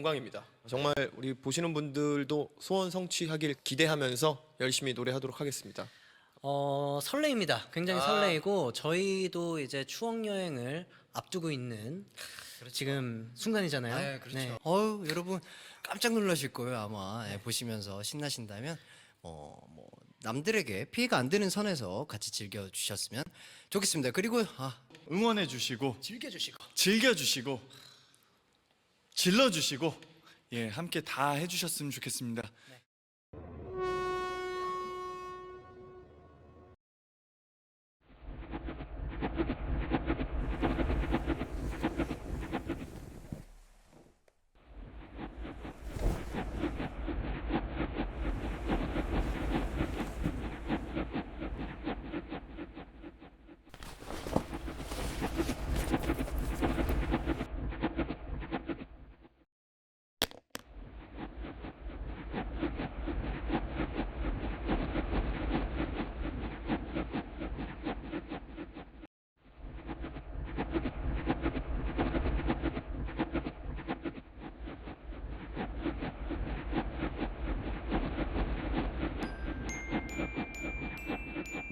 영광입니다. 정말 우리 보시는 분들도 소원 성취하길 기대하면서 열심히 노래하도록 하겠습니다. 어, 설레입니다. 굉장히 아. 설레이고 저희도 이제 추억 여행을 앞두고 있는 지금 순간이잖아요. 아, 그렇죠. 네. 어유 여러분 깜짝 놀라실 거예요 아마 예, 보시면서 신나신다면 어, 뭐 남들에게 피해가 안 되는 선에서 같이 즐겨 주셨으면 좋겠습니다. 그리고 아, 응원해 주시고 즐겨주시고. 즐겨 주시고 질러 주시고 예 함께 다 해주셨으면 좋겠습니다.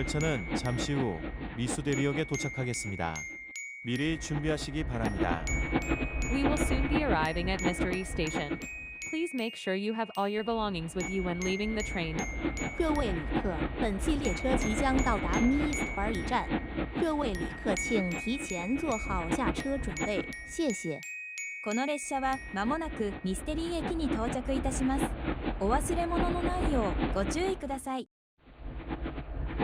열차는 잠시 후 미수대리역에 도착하겠습니다. 미리 준비하시기 바랍니다. We will soon be arriving at Mystery Station. Please make sure you have all your belongings with you when leaving the train. 各位旅客，本次列车即将到达 Miss 尔里站，各位旅客请提前做好下车准备，谢谢。この列車はまもなくミステリー駅に到着いたしますお忘れ物のないようご注意ください「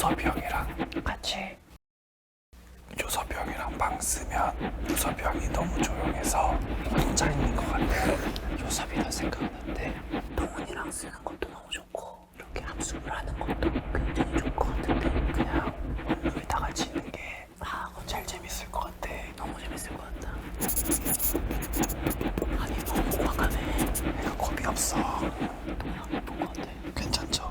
요섭이 형이랑 같이 요섭이 형이랑 방 쓰면 요섭이 형이 너무 조용해서 혼자 있는 것 같아요. 요섭이 더 생각나는데 동훈이랑 쓰는 것도 너무 좋고 이렇게 합숙을 하는 것도 굉장히 좋을 것 같은데 그냥 원룸에 다 같이 있는 게 아, 그건 제일 재밌을 것 같아. 너무 재밌을 것 같다. 아니 너무 과감해. 내가 겁이 없어. 너무 예쁜 것 같아. 괜찮죠?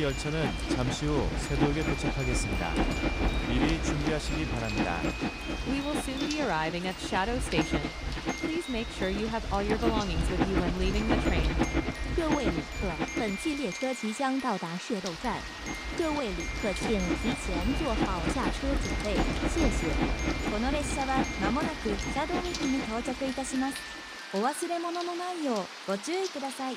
우리 열차는 잠시 후 세도역에 도착하겠습니다. 미리 준비하시기 바랍니다. We will soon be arriving at Shadow Station. Please make sure you have all your belongings with you when leaving the train. 各位旅客，本次列车即将到达射斗站，各位旅客请提前做好下车准备，谢谢。この列車はまもなくシャドウ駅に到着いたしますお忘れ物のないようご注意ください「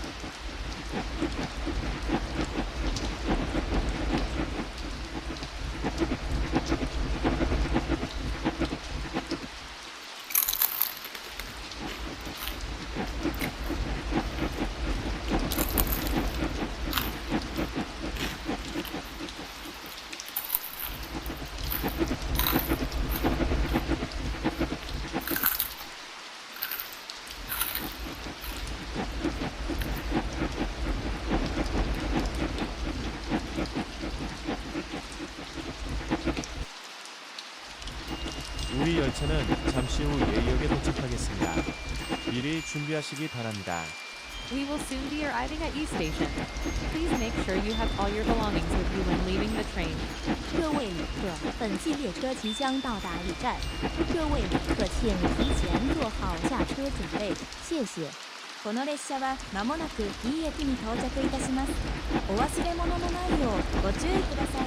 ハハハハ! 준비하시기 바랍니다. We will soon be arriving at E station. Please make sure you have all your belongings with you when leaving the train. 各位旅客，本次列车即将到达一站，各位旅客请提前做好下车准备，谢谢。この列車はまもなく E 駅に到着いたしますお忘れ物のないようご注意ください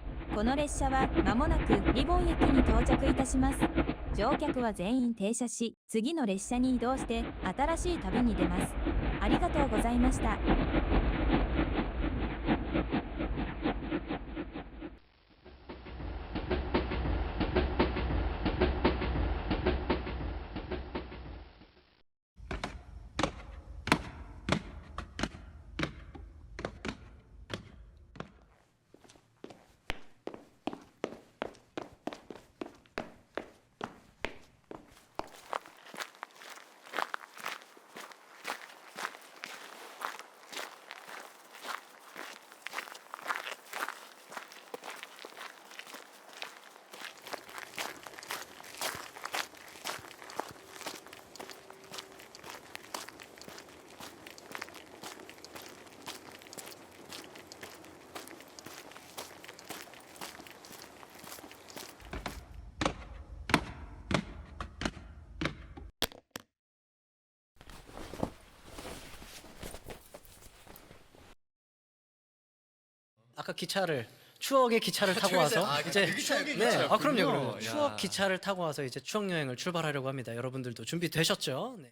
この列車は間もなくリボン駅に到着いたします。乗客は全員停車し次の列車に移動して新しい旅に出ます。ありがとうございました。 아까 기차를 추억의 기차를 타고 와서 아, 이제 추억의 네, 아 그럼요. 그럼요. 야. 추억 기차를 타고 와서 이제 추억 여행을 출발하려고 합니다. 여러분들도 준비되셨죠? 네.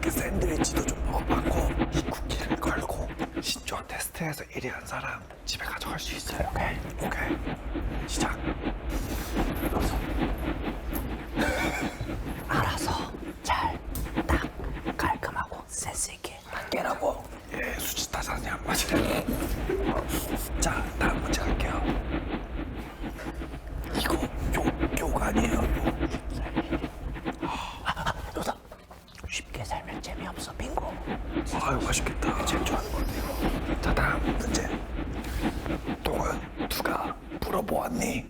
이렇게 샌드위치도 좀 먹어봤고 이 쿠키를 걸고 신조어 테스트에서 1위 한 사람 집에 가져갈 수 있어요. 오케이. 오케이. 시작. 여기서. 알아서 잘, 딱, 깔끔하고 센스 있게 한개라고. 예, 수지 타산이 안 맞아요. 자, 다음 문제 갈게요. 이거 욕, 욕 아니에요, 욕. 너다 쉽게 살면 재미없어 빙고 아유 맛있겠다 제일 좋아하는 건데 이거 자 다음 문제 똥은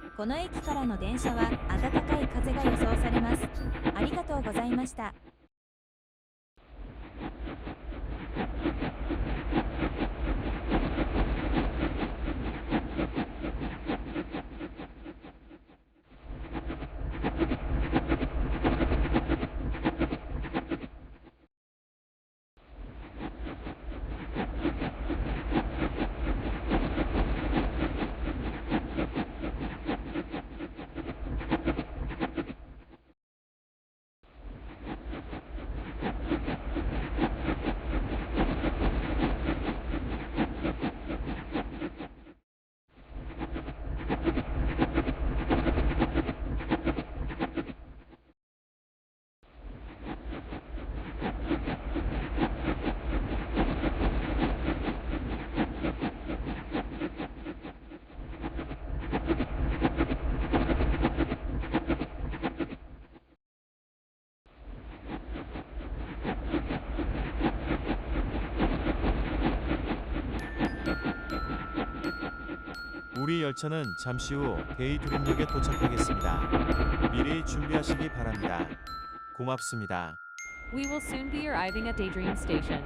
この駅からの電車は暖かい風が予想されます。ありがとうございました。 우리 열차는 잠시 후 데이드림역에 도착하겠습니다. 미리 준비하시기 바랍니다. 고맙습니다. We will soon be arriving at Daydream Station.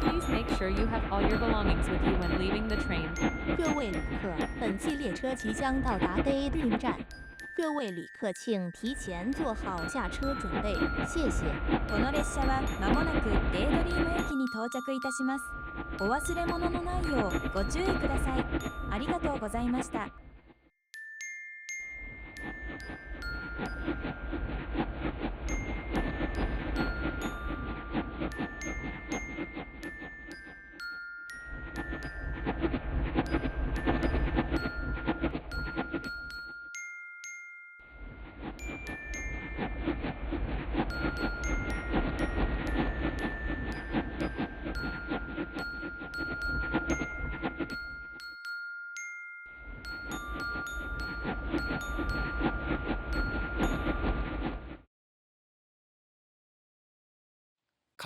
Please make sure you have all your belongings with you when leaving the train. 各位旅客，本期列车即将到达 Daydream 站。 各位旅客，请提前做好下车准备，谢谢。この列車は間もなくデイドリーム駅に到着いたします。お忘れ物のないようご注意ください。ありがとうございました。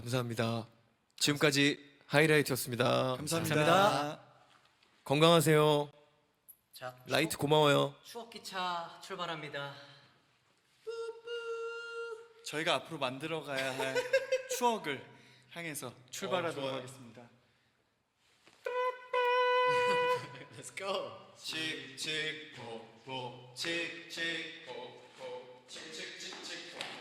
감사합니다. 지금까지 하이라이트였습니다. 감사합니다. 감사합니다. 건강하세요. 자, 라이트 고마워요. 추억기차 출발합니다. 저희가 앞으로 만들어가야 할 추억을 향해서 출발하도록 어, 하겠습니다. Let's go. 칙칙 포포 칙칙 포포 칙칙칙칙 포